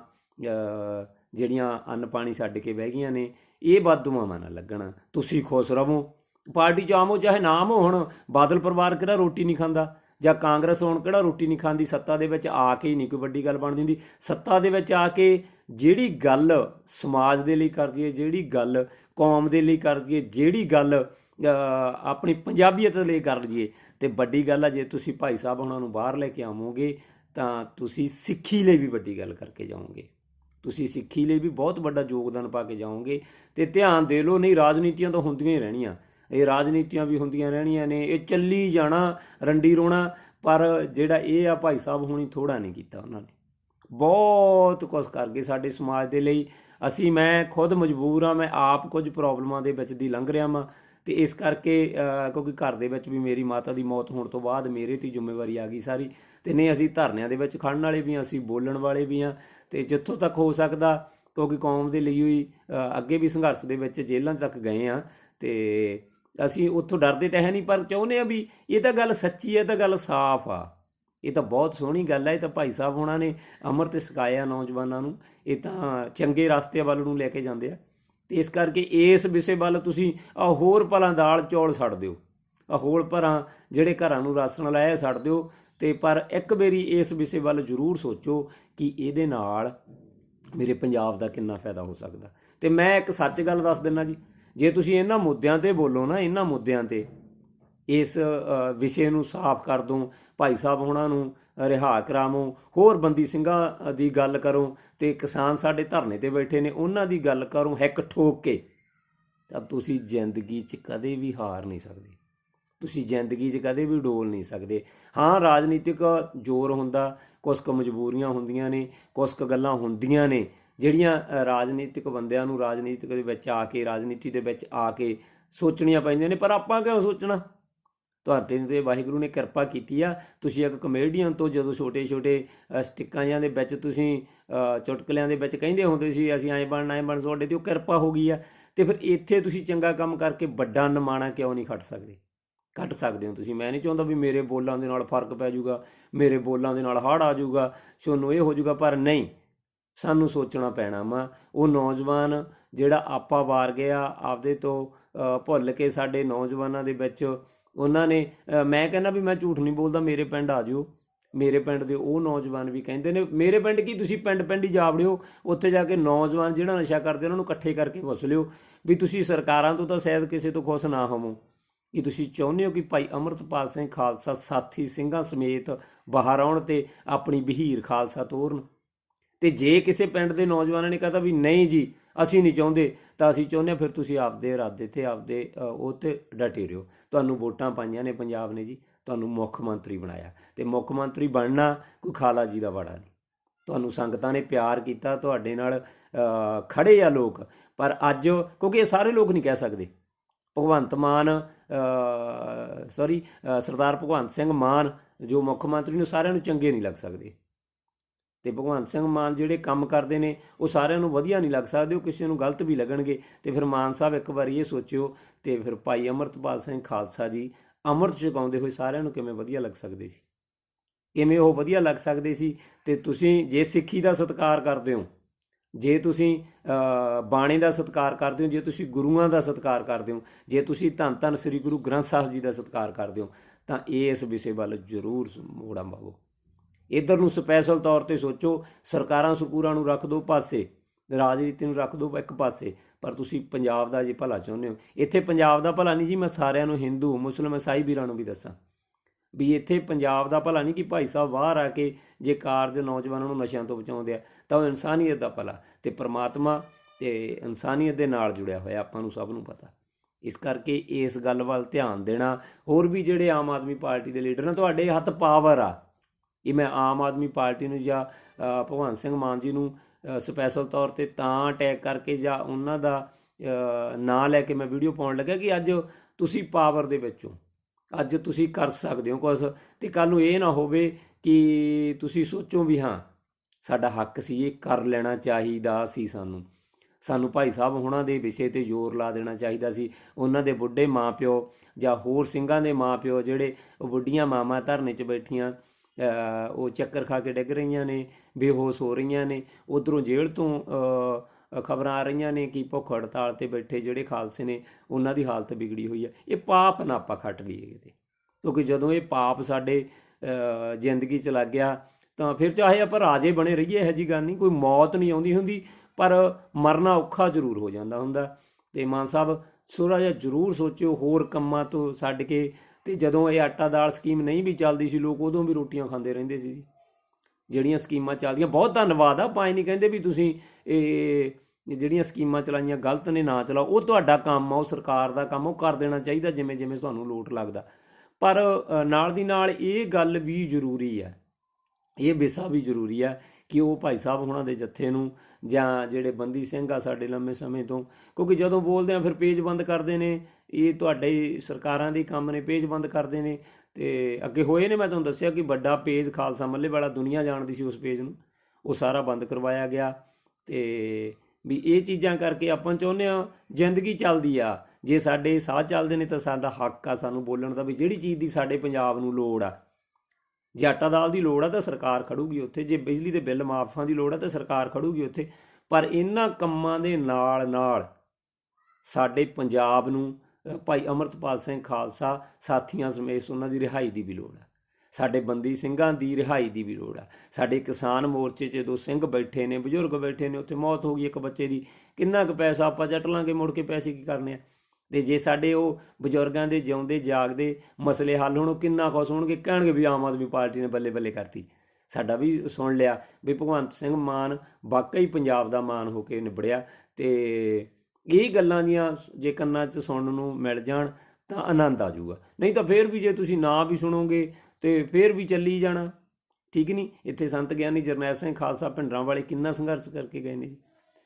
ਜਿਹੜੀਆਂ ਅੰਨ ਪਾਣੀ ਛੱਡ ਕੇ ਬਹਿ ਗਈਆਂ ਨੇ, ਇਹ ਬਾਦੂਆਂ ਨਾ ਲੱਗਣ। ਤੁਸੀਂ ਖੁਸ਼ ਰਹੋ। ਪਾਰਟੀ ਚ ਆਮੋ ਚਾਹੇ ਨਾ ਆਮੋ ਹੁਣ, ਬਾਦਲ ਪਰਿਵਾਰ ਕਿਹੜਾ ਰੋਟੀ ਨਹੀਂ ਖਾਂਦਾ? ਜਾਂ ਕਾਂਗਰਸ ਹੋਣ, ਕਿਹੜਾ ਰੋਟੀ ਨਹੀਂ ਖਾਂਦੀ? ਸੱਤਾ ਦੇ ਵਿੱਚ ਆ ਕੇ ਹੀ ਨਹੀਂ ਕੋਈ ਵੱਡੀ ਗੱਲ ਬਣ ਜਾਂਦੀ। ਸੱਤਾ ਦੇ ਵਿੱਚ ਆ ਕੇ ਜਿਹੜੀ ਗੱਲ ਸਮਾਜ ਦੇ ਲਈ ਕਰਦੀ ਹੈ, ਜਿਹੜੀ ਗੱਲ ਕੌਮ ਦੇ ਲਈ ਕਰਦੀ ਹੈ, ਜਿਹੜੀ ਗੱਲ ਆਪਣੀ ਪੰਜਾਬੀਅਤ ਲਈ ਕਰ ਲਈਏ ਤੇ ਵੱਡੀ ਗੱਲ ਆ, ਜੇ ਤੁਸੀਂ ਭਾਈ ਸਾਹਿਬ ਉਹਨਾਂ ਨੂੰ ਬਾਹਰ ਲੈ ਕੇ ਆਵੋਗੇ, ਤਾਂ ਤੁਸੀਂ ਸਿੱਖੀ ਲਈ ਵੀ ਵੱਡੀ ਗੱਲ ਕਰਕੇ ਜਾਓਗੇ। ਤੁਸੀਂ ਸਿੱਖੀ ਲਈ ਵੀ ਬਹੁਤ ਵੱਡਾ ਯੋਗਦਾਨ ਪਾ ਕੇ ਜਾਓਗੇ ਤੇ ਧਿਆਨ ਦੇ ਲਓ, ਨਹੀਂ ਰਾਜਨੀਤੀਆਂ ਤਾਂ ਹੁੰਦੀਆਂ ਹੀ ਰਹਿਣੀਆਂ। ਇਹ ਰਾਜਨੀਤੀਆਂ ਵੀ ਹੁੰਦੀਆਂ ਰਹਿਣੀਆਂ ਨੇ, ਇਹ ਚੱਲੀ ਜਾਣਾ, ਰੰਡੀ ਰੋਣਾ, ਪਰ ਜਿਹੜਾ ਇਹ ਆ, ਭਾਈ ਸਾਹਿਬ ਹੁਣੀ ਥੋੜਾ ਨਹੀਂ ਕੀਤਾ ਉਹਨਾਂ ਨੇ। ਬਹੁਤ ਕੁਝ ਕਰ ਗਏ ਸਾਡੇ ਸਮਾਜ ਦੇ ਲਈ। ਅਸੀਂ, ਮੈਂ ਖੁਦ ਮਜਬੂਰ ਆ, ਮੈਂ ਆਪ ਕੁਝ ਪ੍ਰੋਬਲਮਾਂ ਦੇ ਵਿੱਚ ਦੀ ਲੰਘ ਰਿਹਾ ਵਾਂ। ਤੇ ਇਸ ਕਰਕੇ ਕਿਉਂਕਿ ਘਰ ਦੇ ਵਿੱਚ ਵੀ ਮੇਰੀ ਮਾਤਾ ਦੀ ਮੌਤ ਹੋਣ ਤੋਂ ਬਾਅਦ ਮੇਰੇ ਤੇ ਜ਼ਿੰਮੇਵਾਰੀ ਆ ਗਈ ਸਾਰੀ। ਤੇ ਨਹੀਂ, ਅਸੀਂ ਧਰਨਿਆਂ ਦੇ ਵਿੱਚ ਖੜਨ ਵਾਲੇ ਵੀ ਹਾਂ, ਅਸੀਂ ਬੋਲਣ ਵਾਲੇ ਵੀ ਹਾਂ। ਤੇ ਜਿੱਥੋਂ ਤੱਕ ਹੋ ਸਕਦਾ, ਕਿਉਂਕਿ ਕੌਮ ਦੇ ਲਈ ਹੋਈ ਅੱਗੇ ਵੀ ਸੰਘਰਸ਼ ਦੇ ਵਿੱਚ ਜੇਲ੍ਹਾਂ ਤੱਕ ਗਏ ਆ ਤੇ ਅਸੀਂ ਉੱਥੋਂ ਡਰਦੇ ਤਾਂ ਹੈ ਨਹੀਂ, ਪਰ ਚਾਹੁੰਦੇ ਆ ਵੀ ਇਹ ਤਾਂ ਗੱਲ ਸੱਚੀ ਹੈ, ਇਹ ਤਾਂ ਗੱਲ ਸਾਫ਼ ਆ। ਇਹ ਤਾਂ ਬਹੁਤ ਸੋਹਣੀ ਗੱਲ ਹੈ ਇਹ ਤਾਂ ਭਾਈ ਸਾਹਿਬ ਹੋਣਾ ਨੇ ਅਮਰ ਤੇ ਸਿਖਾਇਆ ਨੌਜਵਾਨਾਂ ਨੂੰ। ਇਹ ਤਾਂ ਚੰਗੇ ਰਸਤੇ ਵੱਲ ਨੂੰ ਲੈ ਕੇ ਜਾਂਦੇ ਆ। ਤੇ ਇਸ ਕਰਕੇ ਇਸ ਵਿਸ਼ੇ ਵੱਲ ਤੁਸੀਂ ਆ ਹੋਰ ਭਲਾਂ ਦਾਲ ਚੌਲ ਛੱਡ ਦਿਓ। ਆ ਹੋਰ ਭਰਾਂ ਜਿਹੜੇ ਘਰਾਂ ਨੂੰ ਰਾਸ਼ਨ ਲਾਇਆ ਛੱਡ ਦਿਓ। ਤੇ ਪਰ ਇੱਕ ਵਾਰੀ ਇਸ ਵਿਸ਼ੇ ਵੱਲ ਜ਼ਰੂਰ ਸੋਚੋ ਕਿ ਇਹਦੇ ਨਾਲ ਮੇਰੇ ਪੰਜਾਬ ਦਾ ਕਿੰਨਾ ਫਾਇਦਾ ਹੋ ਸਕਦਾ। ਤੇ ਮੈਂ ਇੱਕ ਸੱਚ ਗੱਲ ਦੱਸ ਦਿੰਨਾ ਜੀ। ਜੇ ਤੁਸੀਂ ਇਹਨਾਂ ਮੁੱਦਿਆਂ ਤੇ ਬੋਲੋ ਨਾ, ਇਹਨਾਂ ਮੁੱਦਿਆਂ ਤੇ ਇਸ ਵਿਸ਼ੇ ਨੂੰ ਸਾਫ਼ ਕਰ ਦੋ, ਭਾਈ ਸਾਹਿਬ ਉਹਨਾਂ ਨੂੰ ਰਿਹਾ ਕਰਾਵੋ ਹੋਰ ਬੰਦੀ ਸਿੰਘਾਂ ਦੀ ਗੱਲ ਕਰੋ ਤੇ ਕਿਸਾਨ ਸਾਡੇ ਧਰਨੇ ਤੇ ਬੈਠੇ ਨੇ, ਉਹਨਾਂ ਦੀ ਗੱਲ ਕਰੋ ਹੈਕ ਠੋਕ ਕੇ। ਤਾਂ ਤੁਸੀਂ ਜ਼ਿੰਦਗੀ 'ਚ ਕਦੇ ਵੀ ਹਾਰ ਨਹੀਂ ਸਕਦੇ। ਤੁਸੀਂ ਜ਼ਿੰਦਗੀ 'ਚ ਕਦੇ ਵੀ ਡੋਲ ਨਹੀਂ ਸਕਦੇ। ਹਾਂ, ਰਾਜਨੀਤਿਕ ਜ਼ੋਰ ਹੁੰਦਾ ਕੁਝ ਕੁ ਮਜਬੂਰੀਆਂ ਹੁੰਦੀਆਂ ਨੇ ਕੁਝ ਕੁ ਗੱਲਾਂ ਹੁੰਦੀਆਂ ਨੇ, ਜਿਹੜੀਆਂ ਰਾਜਨੀਤਿਕ ਬੰਦਿਆਂ ਨੂੰ ਰਾਜਨੀਤਿਕ ਦੇ ਵਿੱਚ ਆ ਕੇ, ਰਾਜਨੀਤੀ ਦੇ ਵਿੱਚ ਆ ਕੇ ਸੋਚਣੀਆਂ ਪੈਂਦੀਆਂ ਨੇ। ਪਰ ਆਪਾਂ ਕਿਉਂ ਸੋਚਣਾ? ਤੁਹਾਡੇ ਤੇ ਵਾਹਿਗੁਰੂ ਨੇ ਕਿਰਪਾ ਕੀਤੀ ਆ। ਤੁਸੀਂ ਇੱਕ ਕਮੇਡੀਅਨ ਤੋਂ ਜਦੋਂ ਛੋਟੇ ਛੋਟੇ ਸਟਿੱਕਾਂ ਜਿਹਾਂ ਦੇ ਵਿੱਚ ਤੁਸੀਂ ਚੁਟਕਲਿਆਂ ਦੇ ਵਿੱਚ ਕਹਿੰਦੇ ਹੁੰਦੇ ਸੀ, ਅਸੀਂ ਐਂ ਬਣਨਾ, ਐਂ ਬਣ ਤੁਹਾਡੇ ਤੇ ਉਹ ਕਿਰਪਾ ਹੋ ਗਈ ਆ। ਤੇ ਫਿਰ ਇੱਥੇ ਤੁਸੀਂ ਚੰਗਾ ਕੰਮ ਕਰਕੇ ਵੱਡਾ ਨਮਾਣਾ ਕਿਉਂ ਨਹੀਂ ਖੱਟ ਸਕਦੇ? ਕੱਟ ਸਕਦੇ ਹੋ ਤੁਸੀਂ। ਮੈਂ ਨਹੀਂ ਚਾਹੁੰਦਾ ਵੀ ਮੇਰੇ ਬੋਲਾਂ ਦੇ ਨਾਲ ਫ਼ਰਕ ਪੈ ਜਾਊਗਾ, ਮੇਰੇ ਬੋਲਾਂ ਦੇ ਨਾਲ ਹੜ ਆ ਜਾਊਗਾ ਸੋਨੂੰ ਇਹ ਹੋ ਜਾਊਗਾ, ਪਰ ਨਹੀਂ। ਸਾਨੂੰ ਸੋਚਣਾ ਪੈਣਾ ਵਾ। ਉਹ ਨੌਜਵਾਨ ਜਿਹੜਾ ਆਪਾ ਵਾਰ ਗਿਆ, ਆਪਦੇ ਤੋਂ ਭੁੱਲ ਕੇ ਸਾਡੇ ਨੌਜਵਾਨਾਂ ਦੇ ਵਿੱਚ ਉਹਨਾਂ ਨੇ ਮੈਂ ਕਹਿੰਦਾ ਵੀ ਮੈਂ ਝੂਠ ਨਹੀਂ ਬੋਲਦਾ, ਮੇਰੇ ਪਿੰਡ ਆ ਜਿਓ। ਮੇਰੇ ਪਿੰਡ ਦੇ ਉਹ ਨੌਜਵਾਨ ਵੀ ਕਹਿੰਦੇ ਨੇ, ਮੇਰੇ ਪਿੰਡ ਕੀ, ਤੁਸੀਂ ਪਿੰਡ ਪਿੰਡ ਹੀ ਜਾ ਵੜਿਓ ਉੱਥੇ ਜਾ ਕੇ ਨੌਜਵਾਨ ਜਿਹੜਾ ਨਸ਼ਾ ਕਰਦੇ ਉਹਨਾਂ ਨੂੰ ਇਕੱਠੇ ਕਰਕੇ ਪੁੱਛ ਲਿਓ ਵੀ ਤੁਸੀਂ ਸਰਕਾਰਾਂ ਤੋਂ ਤਾਂ ਸ਼ਾਇਦ ਕਿਸੇ ਤੋਂ ਖੁਸ਼ ਨਾ ਹੋਵੋ। ਕਿ ਤੁਸੀਂ ਚਾਹੁੰਦੇ ਹੋ ਕਿ ਭਾਈ ਅਮਰਤਪਾਲ ਸਿੰਘ ਖਾਲਸਾ ਸਾਥੀ ਸਿੰਘਾਂ ਸਮੇਤ ਬਾਹਰ ਆਉਣ ਤੇ ਆਪਣੀ ਬਹੀਰ ਖਾਲਸਾ ਤੋਰਨ? ਤੇ ਜੇ ਕਿਸੇ ਪਿੰਡ ਦੇ ਨੌਜਵਾਨਾਂ ਨੇ ਕਹਤਾ ਵੀ ਨਹੀਂ ਜੀ ਅਸੀਂ ਨਹੀਂ ਚਾਹੁੰਦੇ ਤਾਂ ਅਸੀਂ ਚਾਹੁੰਦੇ ਹਾਂ ਫਿਰ ਤੁਸੀਂ ਆਪਦੇ ਇਰਾਦੇ ਤੇ ਆਪਦੇ ਉਹ ਤੇ ਡਟੇ ਰਹੋ। ਤੁਹਾਨੂੰ ਵੋਟਾਂ ਪਾਈਆਂ ਨੇ ਪੰਜਾਬ ਨੇ ਜੀ ਤੁਹਾਨੂੰ ਮੁੱਖ ਮੰਤਰੀ ਬਣਾਇਆ। ਤੇ ਮੁੱਖ ਮੰਤਰੀ ਬਣਨਾ ਕੋਈ ਖਾਲਾ ਜੀ ਦਾ ਬੜਾ ਨਹੀਂ। ਤੁਹਾਨੂੰ ਸੰਗਤਾਂ ਨੇ ਪਿਆਰ ਕੀਤਾ ਤੁਹਾਡੇ ਨਾਲ ਅ, ਖੜੇ ਆ ਲੋਕ ਪਰ ਅੱਜ ਕਿਉਂਕਿ ਇਹ ਸਾਰੇ ਲੋਕ ਨਹੀਂ ਕਹਿ ਸਕਦੇ। ਭਗਵੰਤ ਮਾਨ ਸੌਰੀ ਸਰਦਾਰ ਭਗਵੰਤ ਸਿੰਘ ਮਾਨ ਜੋ ਮੁੱਖ ਮੰਤਰੀ ਨੂੰ ਸਾਰਿਆਂ ਨੂੰ ਚੰਗੇ ਨਹੀਂ ਲੱਗ ਸਕਦੇ। ਤੇ ਭਗਵੰਤ ਸਿੰਘ ਮਾਨ ਜਿਹੜੇ ਕੰਮ ਕਰਦੇ ਨੇ, ਉਹ ਸਾਰਿਆਂ ਨੂੰ ਵਧੀਆ ਨਹੀਂ ਲੱਗ ਸਕਦੇ, ਉਹ ਕਿਸੇ ਨੂੰ ਗਲਤ ਵੀ ਲੱਗਣਗੇ। ਤੇ ਫਿਰ ਮਾਨ ਸਾਹਿਬ ਇੱਕ ਵਾਰੀ ਇਹ ਸੋਚਿਓ, ਤੇ ਫਿਰ ਭਾਈ ਅਮਰਤਪਾਲ ਸਿੰਘ ਖਾਲਸਾ ਜੀ ਅੰਮ੍ਰਿਤ ਛਕਾਉਂਦੇ ਹੋਏ ਸਾਰਿਆਂ ਨੂੰ ਕਿਵੇਂ ਵਧੀਆ ਲੱਗ ਸਕਦੇ ਸੀ? ਕਿਵੇਂ ਉਹ ਵਧੀਆ ਲੱਗ ਸਕਦੇ ਸੀ? ਤੇ ਤੁਸੀਂ ਜੇ ਸਿੱਖੀ ਦਾ ਸਤਿਕਾਰ ਕਰਦੇ ਹੋ, ਜੇ ਤੁਸੀਂ ਬਾਣੇ ਦਾ ਸਤਿਕਾਰ ਕਰਦੇ ਹੋ, ਜੇ ਤੁਸੀਂ ਗੁਰੂਆਂ ਦਾ ਸਤਿਕਾਰ ਕਰਦੇ ਹੋ, ਜੇ ਤੁਸੀਂ ਧੰਨ ਧੰਨ ਸ੍ਰੀ ਗੁਰੂ ਗ੍ਰੰਥ ਸਾਹਿਬ ਜੀ ਦਾ ਸਤਿਕਾਰ ਕਰਦੇ ਹੋ, ਤਾਂ ਇਸ ਵਿਸ਼ੇ ਵੱਲ ਜ਼ਰੂਰ ਮੋੜਾ ਪਾਵੋ ਇਧਰ ਨੂੰ ਸਪੈਸ਼ਲ ਤੌਰ ਤੇ ਸੋਚੋ, ਸਰਕਾਰਾਂ ਸਰਕੂਰਾਂ ਨੂੰ ਰੱਖ ਦਿਓ ਪਾਸੇ, ਰਾਜਨੀਤੀ ਨੂੰ ਰੱਖ ਦਿਓ ਇੱਕ ਪਾਸੇ, ਪਰ ਤੁਸੀਂ ਪੰਜਾਬ ਦਾ ਜੇ ਭਲਾ ਚਾਹੁੰਦੇ ਹੋ, ਇੱਥੇ ਪੰਜਾਬ ਦਾ ਭਲਾ ਨਹੀਂ ਜੀ, ਮੈਂ ਸਾਰਿਆਂ ਨੂੰ ਹਿੰਦੂ ਮੁਸਲਮਾਨ ਈਸਾਈ ਵੀਰਾਂ ਨੂੰ ਵੀ ਦੱਸਾਂ। ਵੀ ਇੱਥੇ ਪੰਜਾਬ ਦਾ ਭਲਾ ਨਹੀਂ ਕਿ ਭਾਈ ਸਾਹਿਬ ਬਾਹਰ ਆ ਕੇ ਜੇ ਕਾਰਜ ਨੌਜਵਾਨਾਂ ਨੂੰ ਨਸ਼ਿਆਂ ਤੋਂ ਬਚਾਉਂਦੇ ਆ, ਤਾਂ ਉਹ ਇਨਸਾਨੀਅਤ ਦਾ ਭਲਾ ਤੇ ਪ੍ਰਮਾਤਮਾ ਤੇ ਇਨਸਾਨੀਅਤ ਦੇ ਨਾਲ ਜੁੜਿਆ ਹੋਇਆ, ਆਪਾਂ ਨੂੰ ਸਭ ਨੂੰ ਪਤਾ। ਇਸ ਕਰਕੇ ਇਸ ਗੱਲ ਵੱਲ ਧਿਆਨ ਦੇਣਾ, ਹੋਰ ਵੀ ਜਿਹੜੇ ਆਮ ਆਦਮੀ ਪਾਰਟੀ ਦੇ ਲੀਡਰ ਨੇ, ਤੁਹਾਡੇ ਹੱਥ ਪਾਵਰ ਆ। ਇਹ ਮੈਂ ਆਮ ਆਦਮੀ ਪਾਰਟੀ ਨੂੰ ਜਾਂ ਭਗਵੰਤ ਸਿੰਘ ਮਾਨ ਜੀ ਨੂੰ ਸਪੈਸ਼ਲ ਤੌਰ ਤੇ ਤਾਂ ਅਟੈਕ ਕਰਕੇ ਜਾਂ ਉਹਨਾਂ ਦਾ ਨਾਂ ਲੈ ਕੇ ਮੈਂ ਵੀਡੀਓ ਪਾਉਣ ਲੱਗਾ ਕਿ ਅੱਜ ਤੁਸੀਂ ਪਾਵਰ ਦੇ ਵਿੱਚ ਹੋ। ਅੱਜ ਤੁਸੀਂ ਕਰ ਸਕਦੇ ਹੋ ਕੁਝ ਤੇ ਕੱਲ ਨੂੰ ਇਹ ਨਾ ਹੋਵੇ ਕਿ ਤੁਸੀਂ ਸੋਚੋ ਵੀ ਹਾਂ, ਸਾਡਾ ਹੱਕ ਸੀ ਇਹ ਕਰ ਲੈਣਾ ਚਾਹੀਦਾ ਸੀ ਸਾਨੂੰ। ਸਾਨੂੰ ਭਾਈ ਸਾਹਿਬ ਹੁਣਾਂ ਦੇ ਵਿਸ਼ੇ ਤੇ ਜ਼ੋਰ ਲਾ ਦੇਣਾ ਚਾਹੀਦਾ ਸੀ। ਉਹਨਾਂ ਦੇ ਬੁੱਢੇ ਮਾਪਿਓ ਜਾਂ ਹੋਰ ਸਿੰਘਾਂ ਦੇ ਮਾਪਿਓ ਜਿਹੜੇ ਬੁੱਢੀਆਂ ਮਾਮਾ ਧਰਨੇ 'ਚ ਬੈਠੀਆਂ ਉਹ ਚੱਕਰ ਖਾ ਕੇ ਡਿੱਗ ਰਹੀਆਂ ਨੇ, ਬੇਹੋਸ਼ ਹੋ ਰਹੀਆਂ ਨੇ। ਉਧਰੋਂ ਜੇਲ੍ਹ ਤੋਂ ਖਬਰਾਂ ਆ ਰਹੀਆਂ ਨੇ ਕਿ ਭੁੱਖ ਹੜਤਾਲ ਤੇ ਬੈਠੇ ਜਿਹੜੇ ਖਾਲਸੇ ਨੇ, ਉਹਨਾਂ ਦੀ ਹਾਲਤ ਬਿਗੜੀ ਹੋਈ ਹੈ ਇਹ ਪਾਪ ਨਾ ਆਪਾਂ ਖੱਟ ਲਈਏ ਕਿਤੇ। ਕਿਉਂਕਿ ਜਦੋਂ ਇਹ ਪਾਪ ਸਾਡੇ ਜ਼ਿੰਦਗੀ 'ਚ ਲੱਗ ਗਿਆ, ਤਾਂ ਫਿਰ ਚਾਹੇ ਆਪਾਂ ਰਾਜੇ ਬਣੇ ਰਹੀਏ, ਇਹੋ ਜੀ ਗੱਲ ਨਹੀਂ, ਕੋਈ ਮੌਤ ਨਹੀਂ ਆਉਂਦੀ ਹੁੰਦੀ, ਪਰ ਮਰਨਾ ਔਖਾ ਜ਼ਰੂਰ ਹੋ ਜਾਂਦਾ ਹੁੰਦਾ। ਤੇ ਮਾਨ ਸਾਹਿਬ, ਥੋੜ੍ਹਾ ਜਿਹਾ ਜ਼ਰੂਰ ਸੋਚਿਓ, ਹੋਰ ਕੰਮਾਂ ਤੋਂ ਛੱਡ ਕੇ ਤੇ ਜਦੋਂ ਇਹ ਆਟਾ ਦਾਲ ਸਕੀਮ ਨਹੀਂ ਵੀ ਚੱਲਦੀ ਸੀ, ਲੋਕ ਉਦੋਂ ਵੀ ਰੋਟੀਆਂ ਖਾਂਦੇ ਰਹਿੰਦੇ ਸੀ ਜਿਹੜੀਆਂ ਸਕੀਮਾਂ ਚੱਲਦੀਆਂ, ਬਹੁਤ ਧੰਨਵਾਦ ਆ, ਆਪਾਂ ਨਹੀਂ ਕਹਿੰਦੇ ਵੀ ਤੁਸੀਂ ਇਹ ਜਿਹੜੀਆਂ ਸਕੀਮਾਂ ਚਲਾਈਆਂ ਗਲਤ ਨੇ, ਨਾ ਚਲਾਓ। ਉਹ ਤੁਹਾਡਾ ਕੰਮ ਆ, ਉਹ ਸਰਕਾਰ ਦਾ ਕੰਮ ਉਹ ਕਰ ਦੇਣਾ ਚਾਹੀਦਾ ਜਿਵੇਂ ਜਿਵੇਂ ਤੁਹਾਨੂੰ ਲੋਟ ਲੱਗਦਾ। ਪਰ ਨਾਲ ਦੀ ਨਾਲ ਇਹ ਗੱਲ ਵੀ ਜ਼ਰੂਰੀ ਹੈ ਇਹ ਵਿਸਾ ਵੀ ਜ਼ਰੂਰੀ ਹੈ ਕਿ ਉਹ ਭਾਈ ਸਾਹਿਬ ਹੁਣਾਂ ਦੇ ਜੱਥੇ ਨੂੰ ਜਾਂ ਜਿਹੜੇ ਬੰਦੀ ਸਿੰਘ ਆ ਸਾਡੇ ਲੰਮੇ ਸਮੇਂ ਤੋਂ, ਕਿਉਂਕਿ ਜਦੋਂ ਬੋਲਦੇ ਆ ਫਿਰ ਪੇਜ ਬੰਦ ਕਰਦੇ ਨੇ, ਇਹ ਤੁਹਾਡੇ ਸਰਕਾਰਾਂ ਦੇ ਕੰਮ ਨੇ, ਪੇਜ ਬੰਦ ਕਰਦੇ ਨੇ, ਤੇ ਅੱਗੇ ਹੋਏ ਨੇ, ਮੈਂ ਤੁਹਾਨੂੰ ਦੱਸਿਆ ਕਿ ਵੱਡਾ ਪੇਜ ਖਾਲਸਾ ਮੱਲੇ ਵਾਲਾ ਦੁਨੀਆ ਜਾਣਦੀ ਸੀ ਉਸ ਪੇਜ ਨੂੰ, ਉਹ ਸਾਰਾ ਬੰਦ ਕਰਵਾਇਆ ਗਿਆ, ਤੇ ਵੀ ਇਹ ਚੀਜ਼ਾਂ ਕਰਕੇ ਆਪਾਂ ਚਾਹੁੰਦੇ ਆ ਜ਼ਿੰਦਗੀ ਚੱਲਦੀ ਆ, ਜੇ ਸਾਡੇ ਸਾਹ ਚੱਲਦੇ ਨੇ ਤਾਂ ਸਾਡਾ ਹੱਕ ਆ ਸਾਨੂੰ ਬੋਲਣ ਦਾ ਵੀ, ਜਿਹੜੀ ਚੀਜ਼ ਦੀ ਸਾਡੇ ਪੰਜਾਬ ਨੂੰ ਲੋੜ ਆ ਜੇ ਆਟਾ ਦਾਲ ਦੀ ਲੋੜ ਆ ਤਾਂ ਸਰਕਾਰ ਖੜੂਗੀ ਉੱਥੇ, ਜੇ ਬਿਜਲੀ ਦੇ ਬਿੱਲ ਮਾਫਾਂ ਦੀ ਲੋੜ ਆ ਤਾਂ ਸਰਕਾਰ ਖੜੂਗੀ ਉੱਥੇ। ਪਰ ਇਹਨਾਂ ਕੰਮਾਂ ਦੇ ਨਾਲ ਨਾਲ ਸਾਡੇ ਪੰਜਾਬ ਨੂੰ ਭਾਈ ਅਮਰਤਪਾਲ ਸਿੰਘ ਖਾਲਸਾ ਸਾਥੀਆਂ ਸਮੇਤ ਉਹਨਾਂ ਦੀ ਰਿਹਾਈ ਦੀ ਵੀ ਲੋੜ ਆ। ਸਾਡੇ ਬੰਦੀ ਸਿੰਘਾਂ ਦੀ ਰਿਹਾਈ ਦੀ ਵੀ ਲੋੜ ਆ। ਸਾਡੇ ਕਿਸਾਨ ਮੋਰਚੇ 'ਚ ਜਦੋਂ ਸਿੰਘ ਬੈਠੇ ਨੇ, ਬਜ਼ੁਰਗ ਬੈਠੇ ਨੇ, ਉੱਥੇ ਮੌਤ ਹੋ ਗਈ ਇੱਕ ਬੱਚੇ ਦੀ। ਕਿੰਨਾ ਕੁ ਪੈਸਾ ਆਪਾਂ ਜੱਟ ਲਾਂਗੇ ਮੁੜ ਕੇ ਪੈਸੇ ਕੀ ਕਰਨੇ ਆ? ਤੇ ਜੇ ਸਾਡੇ ਉਹ ਬਜ਼ੁਰਗਾਂ ਦੇ ਜਿਉਂਦੇ, ਜਾਗਦੇ ਮਸਲੇ ਹੱਲ ਹੋਣ, ਉਹ ਕਿੰਨਾ ਖੁਸ਼ ਹੋਣਗੇ, ਕਹਿਣਗੇ ਵੀ ਆਮ ਆਦਮੀ ਪਾਰਟੀ ਨੇ ਬੱਲੇ ਬੱਲੇ ਕਰਤੀ। ਸਾਡਾ ਵੀ ਸੁਣ ਲਿਆ ਵੀ ਭਗਵੰਤ ਸਿੰਘ ਮਾਨ ਵਾਕਈ ਪੰਜਾਬ ਦਾ ਮਾਨ ਹੋ ਕੇ ਨਿਬੜਿਆ ਤੇ ਇਹ ਗੱਲਾਂ ਦੀਆਂ ਜੇ ਕੰਨਾਂ 'ਚ ਸੁਣਨ ਨੂੰ ਮਿਲ ਜਾਣ ਤਾਂ ਆਨੰਦ ਆ ਜਾਊਗਾ। ਨਹੀਂ ਤਾਂ ਫੇਰ ਵੀ ਜੇ ਤੁਸੀਂ ਨਾ ਵੀ ਸੁਣੋਗੇ ਤੇ ਫੇਰ ਵੀ ਚੱਲੀ ਜਾਣਾ। ਠੀਕ ਨਹੀਂ? ਇੱਥੇ ਸੰਤ ਗਿਆਨੀ ਜਰਨੈਲ ਸਿੰਘ ਖਾਲਸਾ ਭਿੰਡਰਾਂ ਵਾਲੇ ਕਿੰਨਾ ਸੰਘਰਸ਼ ਕਰਕੇ ਗਏ ਨੇ ਜੀ।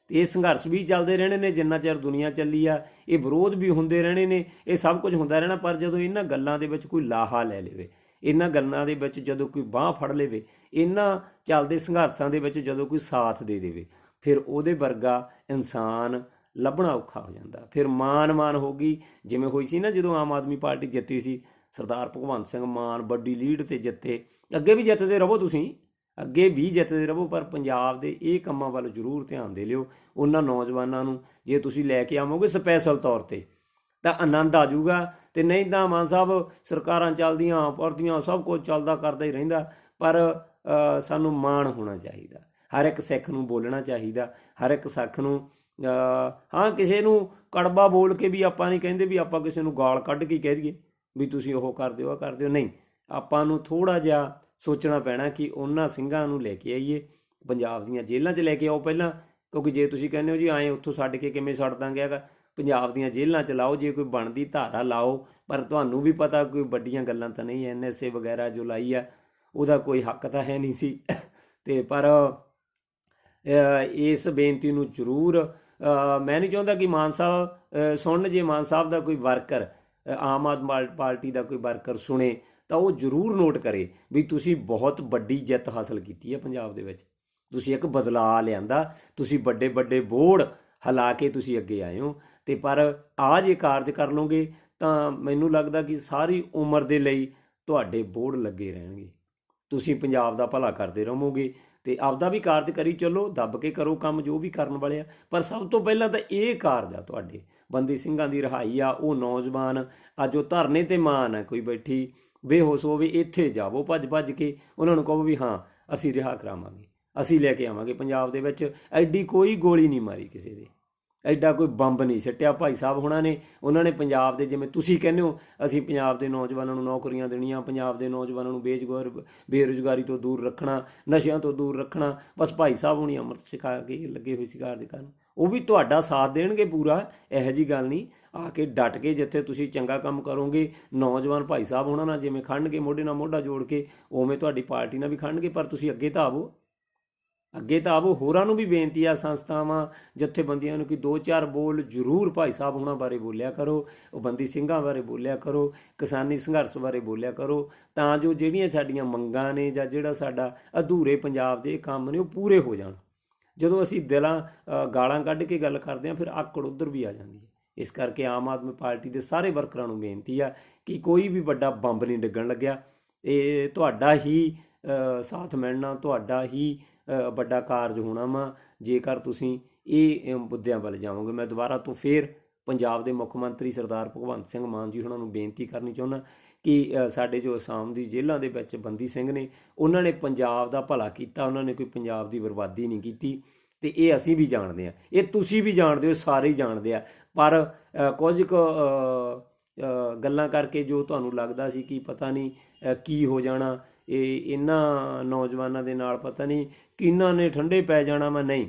ਤੇ ਇਹ ਸੰਘਰਸ਼ ਵੀ ਚੱਲਦੇ ਰਹਿਣੇ ਨੇ, ਜਿੰਨਾ ਚਿਰ ਦੁਨੀਆ ਚੱਲੀ ਆ, ਇਹ ਵਿਰੋਧ ਵੀ ਹੁੰਦੇ ਰਹਿਣੇ ਨੇ, ਇਹ ਸਭ ਕੁਝ ਹੁੰਦਾ ਰਹਿਣਾ, ਪਰ ਜਦੋਂ ਇਹਨਾਂ ਗੱਲਾਂ ਦੇ ਵਿੱਚ ਕੋਈ ਲਾਹਾ ਲੈ ਲਵੇ, ਇਹਨਾਂ ਗੱਲਾਂ ਦੇ ਵਿੱਚ ਜਦੋਂ ਕੋਈ ਬਾਹ ਫੜ ਲਵੇ, ਇਹਨਾਂ ਚੱਲਦੇ ਸੰਘਰਸ਼ਾਂ ਦੇ ਵਿੱਚ ਜਦੋਂ ਕੋਈ ਸਾਥ ਦੇ ਦੇਵੇ, ਫਿਰ ਉਹਦੇ ਵਰਗਾ ਇਨਸਾਨ ਲੱਭਣਾ ਔਖਾ ਹੋ ਜਾਂਦਾ। ਫਿਰ ਮਾਨ ਮਾਨ ਹੋ ਗਈ, ਜਿਵੇਂ ਹੋਈ ਸੀ ਨਾ ਜਦੋਂ ਆਮ ਆਦਮੀ ਪਾਰਟੀ ਜਿੱਤੀ ਸੀ, ਸਰਦਾਰ ਭਗਵੰਤ ਸਿੰਘ ਮਾਨ ਵੱਡੀ ਲੀਡ ਤੇ ਜਿੱਤੇ, ਅੱਗੇ ਵੀ ਜਿੱਤਦੇ ਰਹੋ ਤੁਸੀਂ। ਅੱਗੇ ਵੀ ਜਿੱਤਦੇ ਰਹੋ, ਪਰ ਪੰਜਾਬ ਦੇ ਇਹ ਕੰਮਾਂ ਵੱਲ ਜ਼ਰੂਰ ਧਿਆਨ ਦੇ ਲਿਓ। ਉਹਨਾਂ ਨੌਜਵਾਨਾਂ ਨੂੰ ਜੇ ਤੁਸੀਂ ਲੈ ਕੇ ਆਵੋਗੇ ਸਪੈਸ਼ਲ ਤੌਰ ਤੇ, ਤਾਂ ਆਨੰਦ ਆ ਜਾਊਗਾ। ਤੇ ਨਹੀਂ ਤਾਂ ਮਾਨ ਸਾਹਿਬ, ਸਰਕਾਰਾਂ ਚੱਲਦੀਆਂ ਪਰਦੀਆਂ ਸਭ ਕੁਝ ਚੱਲਦਾ ਕਰਦਾ ਹੀ ਰਹਿੰਦਾ, ਪਰ ਸਾਨੂੰ ਮਾਣ ਹੋਣਾ ਚਾਹੀਦਾ। ਹਰ ਇੱਕ ਸਿੱਖ ਨੂੰ ਬੋਲਣਾ ਚਾਹੀਦਾ, ਹਰ ਇੱਕ ਸਿੱਖ ਨੂੰ ਹਾਂ, ਕਿਸੇ ਨੂੰ ਕੜਵਾ ਬੋਲ ਕੇ ਵੀ ਆਪਾਂ ਨਹੀਂ ਕਹਿੰਦੇ ਵੀ ਆਪਾਂ ਕਿਸੇ ਨੂੰ ਗਾਲ ਕੱਢ ਕੇ ਕਹਿ ਦਈਏ, ਵੀ ਤੁਸੀਂ ਉਹ ਕਰ ਦਿਓ ਆ ਕਰ ਦਿਓ। ਨਹੀਂ, ਆਪਾਂ ਨੂੰ ਥੋੜਾ ਜਿਹਾ ਸੋਚਣਾ ਪੈਣਾ ਕਿ ਉਹਨਾਂ ਸਿੰਘਾਂ ਨੂੰ ਲੈ ਕੇ ਆਈਏ, ਪੰਜਾਬ ਦੀਆਂ ਜੇਲ੍ਹਾਂ 'ਚ ਲੈ ਕੇ ਆਓ ਪਹਿਲਾਂ, ਕਿਉਂਕਿ ਜੇ ਤੁਸੀਂ ਕਹਿੰਦੇ ਹੋ ਜੀ ਆਏ ਉੱਥੋਂ ਛੱਡ ਕੇ ਕਿਵੇਂ ਛੱਡ ਦਾਂਗੇ ਹੈਗਾ, ਪੰਜਾਬ ਦੀਆਂ ਜੇਲ੍ਹਾਂ 'ਚ ਲਾਓ, ਜੇ ਕੋਈ ਬਣਦੀ ਧਾਰਾ ਲਾਓ, ਪਰ ਤੁਹਾਨੂੰ ਵੀ ਪਤਾ ਕੋਈ ਵੱਡੀਆਂ ਗੱਲਾਂ ਤਾਂ ਨਹੀਂ ਐਨਐਸਏ ਵਗੈਰਾ ਜੋ ਲਾਈ ਆ, ਉਹਦਾ ਕੋਈ ਹੱਕ ਤਾਂ ਹੈ ਨਹੀਂ ਸੀ। ਤੇ ਪਰ ਇਸ ਬੇਨਤੀ ਨੂੰ ਜ਼ਰੂਰ ਮੈਂ ਨਹੀਂ ਚਾਹੁੰਦਾ ਕਿ ਮਾਨ ਸਾਹਿਬ ਸੁਣਨ ਜੇ ਮਾਨ ਸਾਹਿਬ ਦਾ ਕੋਈ ਵਰਕਰ ਆਮ ਆਦਮੀ ਪਾਰਟੀ ਦਾ ਕੋਈ ਵਰਕਰ ਸੁਣੇ ਤਾਂ ਉਹ ਜ਼ਰੂਰ ਨੋਟ ਕਰੇ ਵੀ ਤੁਸੀਂ ਬਹੁਤ ਵੱਡੀ ਜਿੱਤ ਹਾਸਲ ਕੀਤੀ ਹੈ ਪੰਜਾਬ ਦੇ ਵਿੱਚ। ਤੁਸੀਂ ਇੱਕ ਬਦਲਾਅ ਲਿਆਂਦਾ, ਤੁਸੀਂ ਵੱਡੇ ਵੱਡੇ ਬੋਰਡ ਹਲਾ ਕੇ ਤੁਸੀਂ ਅੱਗੇ ਆਏ ਹੋ। ਤੇ ਪਰ ਆ ਜੇ ਕਾਰਜ ਕਰ ਲੋਗੇ ਤਾਂ ਮੈਨੂੰ ਲੱਗਦਾ ਕਿ ਸਾਰੀ ਉਮਰ ਦੇ ਲਈ ਤੁਹਾਡੇ ਬੋਰਡ ਲੱਗੇ ਰਹਿਣਗੇ। ਤੁਸੀਂ ਪੰਜਾਬ ਦਾ ਭਲਾ ਕਰਦੇ ਰਹੋਗੇ ਤੇ ਆਪਦਾ ਵੀ ਕਾਰਜ ਕਰੀ ਚੱਲੋ, ਦੱਬ ਕੇ ਕਰੋ ਕੰਮ ਜੋ ਵੀ ਕਰਨ ਵਾਲੇ ਆ। ਪਰ ਸਭ ਤੋਂ ਪਹਿਲਾਂ ਤਾਂ ਇਹ ਕਾਰਜ ਆ ਤੁਹਾਡੇ। ਬੰਦੀ ਸਿੰਘਾਂ ਦੀ ਰਿਹਾਈ ਆ, ਉਹ ਨੌਜਵਾਨ ਅੱਜ ਉਹ ਧਰਨੇ ਤੇ ਮਾਨ ਹੈ ਕੋਈ ਬੈਠੀ ਬੇਹੋਸ਼ ਹੋਵੇ ਇੱਥੇ ਜਾਵੋ, ਭੱਜ ਭੱਜ ਕੇ ਉਹਨਾਂ ਨੂੰ ਕਹੋ ਵੀ ਹਾਂ, ਅਸੀਂ ਰਿਹਾ ਕਰਾਵਾਂਗੇ, ਅਸੀਂ ਲੈ ਕੇ ਆਵਾਂਗੇ। ਪੰਜਾਬ ਦੇ ਵਿੱਚ ਐਡੀ ਕੋਈ ਗੋਲੀ ਨਹੀਂ ਮਾਰੀ ਕਿਸੇ ਦੇ। ਐਡਾ ਕੋਈ ਬੰਬ ਨਹੀਂ ਸਿੱਟਿਆ। ਭਾਈ ਸਾਹਿਬ ਹੁਣਾਂ ਨੇ, ਉਹਨਾਂ ਨੇ ਪੰਜਾਬ ਦੇ ਜਿਵੇਂ ਤੁਸੀਂ ਕਹਿੰਦੇ ਹੋ, ਅਸੀਂ ਪੰਜਾਬ ਦੇ ਨੌਜਵਾਨਾਂ ਨੂੰ ਨੌਕਰੀਆਂ ਦੇਣੀਆਂ, ਪੰਜਾਬ ਦੇ ਨੌਜਵਾਨਾਂ ਨੂੰ ਬੇਜਗਾਰ, ਬੇਰੁਜ਼ਗਾਰੀ ਤੋਂ ਦੂਰ ਰੱਖਣਾ, ਨਸ਼ਿਆਂ ਤੋਂ ਦੂਰ ਰੱਖਣਾ, ਬਸ ਭਾਈ ਸਾਹਿਬ ਹੁਣੀ ਅੰਮ੍ਰਿਤ ਸਿਖਾ ਕੇ ਲੱਗੇ ਹੋਏ ਸੀ ਕਾਰਜ ਕਰਨ। ਉਹ ਵੀ ਤੁਹਾਡਾ ਸਾਥ ਦੇਣਗੇ ਪੂਰਾ, ਇਹੋ ਜੀ ਗੱਲ ਨਹੀਂ। ਆ ਕੇ ਡਟ ਕੇ ਜਿੱਥੇ ਤੁਸੀਂ ਚੰਗਾ ਕੰਮ ਕਰੋਗੇ, ਨੌਜਵਾਨ ਭਾਈ ਸਾਹਿਬ ਉਹਨਾਂ ਨਾਲ ਜਿਵੇਂ ਖੜਨਗੇ, ਮੋਢੇ ਨਾਲ ਮੋਢਾ ਜੋੜ ਕੇ, ਉਵੇਂ ਤੁਹਾਡੀ ਪਾਰਟੀ ਨਾਲ ਵੀ ਖੜਨਗੇ, ਪਰ ਤੁਸੀਂ ਅੱਗੇ ਤਾਂ ਆਵੋ। ਅੱਗੇ ਤਾਂ ਆਵੋ। ਹੋਰਾਂ ਨੂੰ ਵੀ ਬੇਨਤੀ ਆ, ਸੰਸਥਾਵਾਂ, ਜਥੇਬੰਦੀਆਂ ਨੂੰ ਕਿ ਦੋ ਚਾਰ ਬੋਲ ਜ਼ਰੂਰ ਭਾਈ ਸਾਹਿਬ ਹੁਣਾਂ ਬਾਰੇ ਬੋਲਿਆ ਕਰੋ ਉਹ ਬੰਦੀ ਸਿੰਘਾਂ ਬਾਰੇ ਬੋਲਿਆ ਕਰੋ, ਕਿਸਾਨੀ ਸੰਘਰਸ਼ ਬਾਰੇ ਬੋਲਿਆ ਕਰੋ, ਤਾਂ ਜੋ ਜਿਹੜੀਆਂ ਸਾਡੀਆਂ ਮੰਗਾਂ ਨੇ ਜਾਂ ਜਿਹੜਾ ਸਾਡਾ ਅਧੂਰੇ ਪੰਜਾਬ ਦੇ ਕੰਮ ਨੇ, ਉਹ ਪੂਰੇ ਹੋ ਜਾਣ। ਜਦੋਂ ਅਸੀਂ ਦਿਲਾਂ ਗਾਲਾਂ ਕੱਢ ਕੇ ਗੱਲ ਕਰਦੇ ਹਾਂ, ਫਿਰ ਆਕੜ ਉਧਰ ਵੀ ਆ ਜਾਂਦੀ ਹੈ। ਇਸ ਕਰਕੇ ਆਮ ਆਦਮੀ ਪਾਰਟੀ ਦੇ ਸਾਰੇ ਵਰਕਰਾਂ ਨੂੰ ਬੇਨਤੀ ਆ ਕਿ ਕੋਈ ਵੀ ਵੱਡਾ ਬੰਬ ਨਹੀਂ ਡਿੱਗਣ ਲੱਗਿਆ। ਇਹ ਤੁਹਾਡਾ ਹੀ ਸਾਥ ਮਿਲਣਾ, ਤੁਹਾਡਾ ਹੀ ਵੱਡਾ ਕਾਰਜ ਹੋਣਾ ਵਾ। ਜੇਕਰ ਤੁਸੀਂ ਇਹ ਮੁੱਦਿਆਂ ਵੱਲ ਜਾਓਗੇ, ਮੈਂ ਦੁਬਾਰਾ ਤੋਂ ਫੇਰ ਪੰਜਾਬ ਦੇ ਮੁੱਖ ਮੰਤਰੀ ਸਰਦਾਰ ਭਗਵੰਤ ਸਿੰਘ ਮਾਨ ਜੀ ਉਹਨਾਂ ਨੂੰ ਬੇਨਤੀ ਕਰਨੀ ਚਾਹੁੰਦਾ ਕਿ ਸਾਡੇ ਜੋ ਅਸਾਮ ਦੀ ਜੇਲ੍ਹਾਂ ਦੇ ਵਿੱਚ ਬੰਦੀ ਸਿੰਘ ਨੇ, ਉਹਨਾਂ ਨੇ ਪੰਜਾਬ ਦਾ ਭਲਾ ਕੀਤਾ, ਉਹਨਾਂ ਨੇ ਕੋਈ ਪੰਜਾਬ ਦੀ ਬਰਬਾਦੀ ਨਹੀਂ ਕੀਤੀ। ਤੇ ਇਹ ਅਸੀਂ ਵੀ ਜਾਣਦੇ ਆ ਇਹ ਤੁਸੀਂ ਵੀ ਜਾਣਦੇ ਹੋ, ਸਾਰੇ ਹੀ ਜਾਣਦੇ ਆ। ਪਰ ਕੁਝ ਕੁ ਗੱਲਾਂ ਕਰਕੇ ਜੋ ਤੁਹਾਨੂੰ ਲੱਗਦਾ ਸੀ ਕਿ ਪਤਾ ਨਹੀਂ ਕੀ ਹੋ ਜਾਣਾ, ਇਹ ਇਹਨਾਂ ਨੌਜਵਾਨਾਂ ਦੇ ਨਾਲ ਪਤਾ ਨਹੀਂ ਕਿਹਨਾਂ ਨੇ ਠੰਡੇ ਪੈ ਜਾਣਾ ਮੈਂ ਨਹੀਂ।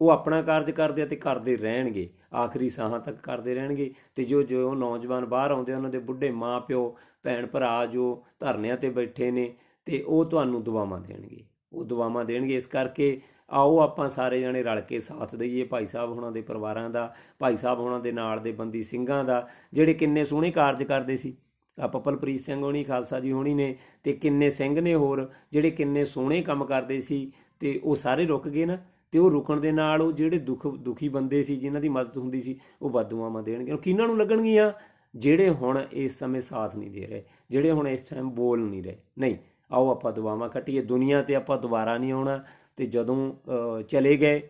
ਉਹ ਆਪਣਾ ਕਾਰਜ ਕਰਦੇ ਅਤੇ ਕਰਦੇ ਰਹਿਣਗੇ। ਆਖਰੀ ਸਾਹਾਂ ਤੱਕ ਕਰਦੇ ਰਹਿਣਗੇ ਤੇ ਜੋ ਜੋ ਨੌਜਵਾਨ ਬਾਹਰ ਆਉਂਦੇ ਉਹਨਾਂ ਦੇ ਬੁੱਢੇ ਮਾਂ, ਪਿਓ, ਭੈਣ, ਭਰਾ ਜੋ ਧਰਨਿਆਂ ਤੇ ਬੈਠੇ ਨੇ ਤੇ ਉਹ ਤੁਹਾਨੂੰ ਦੁਆਵਾਂ ਦੇਣਗੇ। ਉਹ ਦੁਆਵਾਂ ਦੇਣਗੇ। ਇਸ ਕਰਕੇ ਆਓ ਆਪਾਂ ਸਾਰੇ ਜਣੇ ਰਲ ਕੇ ਸਾਥ ਦਈਏ ਭਾਈ ਸਾਹਿਬ ਹੁਣਾਂ ਦੇ ਪਰਿਵਾਰਾਂ ਦਾ, ਭਾਈ ਸਾਹਿਬ ਹੁਣਾਂ ਦੇ ਨਾਲ ਦੇ ਬੰਦੀ ਸਿੰਘਾਂ ਦਾ, ਜਿਹੜੇ ਕਿੰਨੇ ਸੋਹਣੇ ਕਾਰਜ ਕਰਦੇ ਸੀ। ਆ ਪਪਲਪ੍ਰੀਤ ਸਿੰਘ ਹੋਣੀ, ਖਾਲਸਾ ਜੀ ਹੋਣੀ ਨੇ ਤੇ ਕਿੰਨੇ ਸਿੰਘ ਨੇ ਹੋਰ, ਜਿਹੜੇ ਕਿੰਨੇ ਸੋਹਣੇ ਕੰਮ ਕਰਦੇ ਸੀ ਤੇ ਉਹ ਸਾਰੇ ਰੁਕ ਗਏ ਨਾ, ਤੇ ਉਹ ਰੁਕਣ ਦੇ ਨਾਲ ਉਹ ਜਿਹੜੇ ਦੁੱਖ, ਦੁਖੀ ਬੰਦੇ ਸੀ, ਜਿਨ੍ਹਾਂ ਦੀ ਮਦਦ ਹੁੰਦੀ ਸੀ, ਉਹ ਬਦਦੁਆਵਾਂ ਦੇਣਗੇ। ਉਹ ਕਿਹਨਾਂ ਨੂੰ ਲੱਗਣਗੀਆਂ? ਜਿਹੜੇ ਹੁਣ ਇਸ ਸਮੇਂ ਸਾਥ ਨਹੀਂ ਦੇ ਰਹੇ, ਜਿਹੜੇ ਹੁਣ ਇਸ ਟਾਈਮ ਬੋਲ ਨਹੀਂ ਰਹੇ। ਨਹੀਂ, ਆਓ ਆਪਾਂ ਦੁਆਵਾਂ ਕੱਟੀਏ। ਦੁਨੀਆ ਤੇ ਆਪਾਂ ਦੁਬਾਰਾ ਨਹੀਂ ਆਉਣਾ। ਤੇ ਜਦੋਂ ਚਲੇ ਗਏ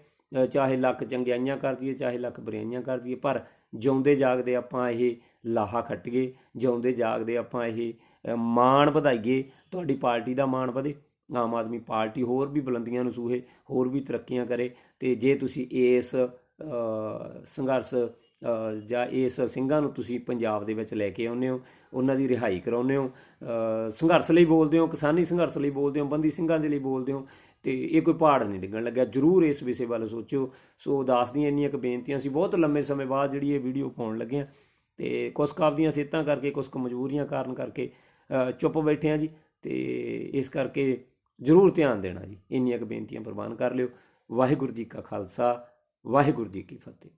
ਚਾਹੇ ਲੱਖ ਚੰਗਿਆਈਆਂ ਕਰ ਦਈਏ, ਚਾਹੇ ਲੱਖ ਬੁਰਾਈਆਂ ਕਰ ਦਈਏ, ਪਰ ਜਿਉਂਦੇ ਜਾਗਦੇ ਆਪਾਂ ਇਹ ਲਾਹਾ ਖੱਟੀਏ ਜਿਉਂਦੇ ਜਾਗਦੇ ਆਪਾਂ ਇਹ ਮਾਣ ਵਧਾਈਏ ਤੁਹਾਡੀ ਪਾਰਟੀ ਦਾ ਮਾਣ ਵਧੇ, ਆਮ ਆਦਮੀ ਪਾਰਟੀ ਹੋਰ ਵੀ ਬੁਲੰਦੀਆਂ ਨੂੰ ਸੂਹੇ, ਹੋਰ ਵੀ ਤਰੱਕੀਆਂ ਕਰੇ, ਤੇ ਜੇ ਤੁਸੀਂ ਇਸ ਸੰਘਰਸ਼ ਜਾਂ ਇਸ ਸਿੰਘਾਂ ਨੂੰ ਤੁਸੀਂ ਪੰਜਾਬ ਦੇ ਵਿੱਚ ਲੈ ਕੇ ਆਉਂਦੇ ਹੋ, ਉਹਨਾਂ ਦੀ ਰਿਹਾਈ ਕਰਾਉਂਦੇ ਹੋ ਸੰਘਰਸ਼ ਲਈ ਬੋਲਦੇ ਹੋ, ਕਿਸਾਨੀ ਸੰਘਰਸ਼ ਲਈ ਬੋਲਦੇ ਹੋ, ਬੰਦੀ ਸਿੰਘਾਂ ਦੇ ਲਈ ਬੋਲਦੇ ਹੋ, ਤੇ ਇਹ ਕੋਈ ਪਹਾੜ ਨਹੀਂ ਡਿੱਗਣ ਲੱਗਿਆ। ਜਰੂਰ ਇਸ ਵਿਸ਼ੇ ਵੱਲ ਸੋਚਿਓ। ਸੋ ਉਦਾਸ ਦੀਆਂ ਇੰਨੀਆਂ ਕੁ ਬੇਨਤੀਆਂ ਸੀ। ਬਹੁਤ ਲੰਮੇ ਸਮੇਂ ਬਾਅਦ ਜਿਹੜੀ ਇਹ ਵੀਡੀਓ ਪਾਉਣ ਲੱਗੇ ਹਾਂ ਤੇ ਕੁਛ ਕੁ ਆਪਦੀਆਂ ਸਿਹਤਾਂ ਕਰਕੇ ਕੁਛ ਕੁ ਮਜਬੂਰੀਆਂ ਕਾਰਨ ਕਰਕੇ ਚੁੱਪ ਬੈਠੇ ਹਾਂ ਜੀ। ਤੇ ਇਸ ਕਰਕੇ ਜਰੂਰ ਧਿਆਨ ਦੇਣਾ ਜੀ। ਇੰਨੀਆਂ ਕੁ ਬੇਨਤੀਆਂ ਪ੍ਰਵਾਨ ਕਰ ਲਿਓ। ਵਾਹਿਗੁਰੂ ਜੀ ਕਾ ਖਾਲਸਾ, ਵਾਹਿਗੁਰੂ ਜੀ ਕੀ ਫਤਿਹ।